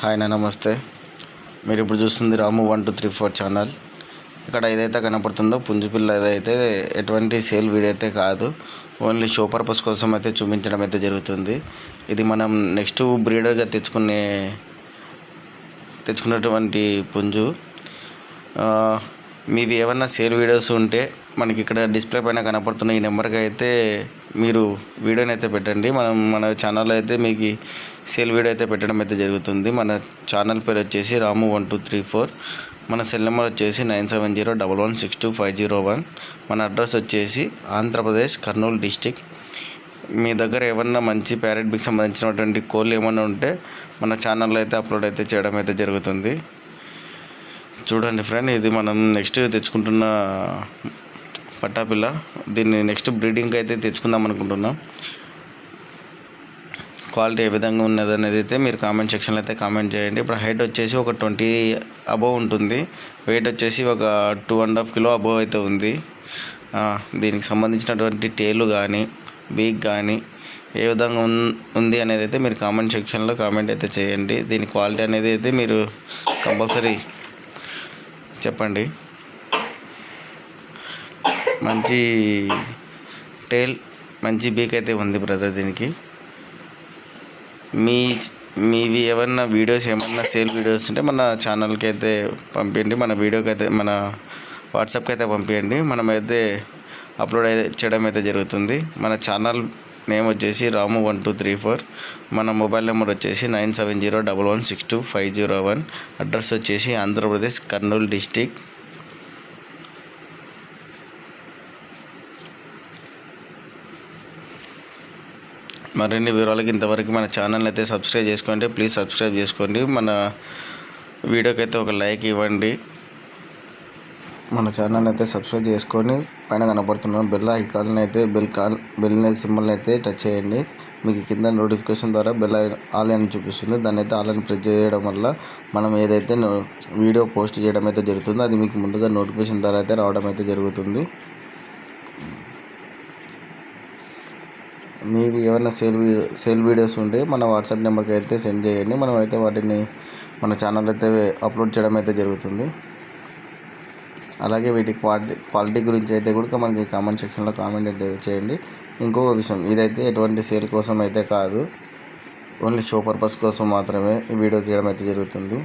Hi నా నమస్తే. మీరు ఇప్పుడు చూస్తుంది Ramu one two three four channel. ఇక్కడ ఏదైతే కనపడుతుందో పుంజుపిల్ల ఏదైతే ఎటువంటి సేల్ వీడియో అయితే కాదు ఓన్లీ షో పర్పస్ కోసం అయితే చూపించడం అయితే జరుగుతుంది. ఇది మనం నెక్స్ట్ బ్రీడర్గా తెచ్చుకునే తెచ్చుకున్నటువంటి పుంజు. మీది మీవి ఏమన్నా సేల్ వీడియోస్ ఉంటే మనకి ఇక్కడ డిస్ప్లే పైన కనపడుతున్న ఈ నెంబర్కి అయితే మీరు వీడియోని అయితే పెట్టండి. మనం మన ఛానల్ అయితే మీకు సేల్ వీడియో అయితే పెట్టడం అయితే జరుగుతుంది. మన ఛానల్ పేరు వచ్చేసి Ramu one two three four. మన సెల్ నెంబర్ వచ్చేసి nine seven zero double one six two five zero one. మన అడ్రస్ వచ్చేసి ఆంధ్రప్రదేశ్ కర్నూలు డిస్టిక్. మీ దగ్గర ఏమన్నా మంచి ప్యారెట్ బిక్ సంబంధించినటువంటి కోళ్ళు ఏమన్నా ఉంటే మన ఛానల్లో అయితే అప్లోడ్ అయితే చేయడం అయితే జరుగుతుంది. చూడండి ఫ్రెండ్ ఇది మనం నెక్స్ట్ తెచ్చుకుంటున్న పట్టాపిల్ల. దీన్ని నెక్స్ట్ బ్రీడింగ్కి అయితే తెచ్చుకుందాం అనుకుంటున్నాం. క్వాలిటీ ఏ విధంగా ఉన్నది అనేది అయితే మీరు కామెంట్ సెక్షన్లో అయితే కామెంట్ చేయండి. ఇప్పుడు హైట్ వచ్చేసి ఒక ట్వంటీ అబోవ్ ఉంటుంది. వెయిట్ వచ్చేసి ఒక two and half kilo above అయితే ఉంది. దీనికి సంబంధించినటువంటి టేలు కానీ బీక్ కానీ ఏ విధంగా ఉంది అనేది అయితే మీరు కామెంట్ సెక్షన్లో కామెంట్ అయితే చేయండి. దీని క్వాలిటీ అనేది అయితే మీరు కంపల్సరీ చెప్పండి. మంచి టేల్ మంచి బీక్ అయితే ఉంది బ్రదర్ దీనికి. మీ మీవి ఏమన్నా వీడియోస్ ఏమన్నా సేల్ వీడియోస్ ఉంటే మన ఛానల్కి అయితే పంపించండి మన వీడియోకి అయితే మన వాట్సాప్కి అయితే పంపించండి మనమైతే అప్లోడ్ అయితే చేయడం అయితే జరుగుతుంది. మన ఛానల్ నేమ్ వచ్చేసి Ramu one two three four మన మొబైల్ నెంబర్ వచ్చేసి nine seven zero double one six two five zero one address వచ్చేసి ఆంధ్రప్రదేశ్ కర్నూలు డిస్టిక్ మరిన్ని వివరాలకి ఇంతవరకు మన ఛానల్ అయితే సబ్స్క్రైబ్ చేసుకోండి ప్లీజ్ సబ్స్క్రైబ్ చేసుకోండి. మన వీడియోకి అయితే ఒక లైక్ ఇవ్వండి. మన ఛానల్ అయితే సబ్స్క్రైబ్ చేసుకొని పైన కనపడుతున్న బెల్ ఐకాన్ అయితే బెల్ కాల్ బెల్ సింబల్ అయితే టచ్ చేయండి. మీకు కింద నోటిఫికేషన్ ద్వారా బెల్ ఆల్ అని చూపిస్తుంది. దాన్ని అయితే ఆల్ అని ప్రెస్ చేయడం వల్ల మనం ఏదైతే వీడియో పోస్ట్ చేయడం అయితే జరుగుతుందో అది మీకు ముందుగా నోటిఫికేషన్ ద్వారా అయితే రావడం అయితే జరుగుతుంది. మీవి ఏమైనా సేల్ సేల్ వీడియోస్ ఉంటే మన వాట్సాప్ నెంబర్కి అయితే సెండ్ చేయండి. మనం అయితే వాటిని మన ఛానల్ అయితే అప్లోడ్ చేయడం అయితే జరుగుతుంది. అలాగే వీటి క్వాలిటీ క్వాలిటీ గురించి అయితే కూడా మనకి కామెంట్ సెక్షన్లో కామెంట్ అయితే చేయండి. ఇంకొక విషయం ఇదైతే ఎటువంటి సేల్ కోసం అయితే కాదు. ఓన్లీ షో పర్పస్ కోసం మాత్రమే ఈ వీడియో తీయడం అయితే జరుగుతుంది.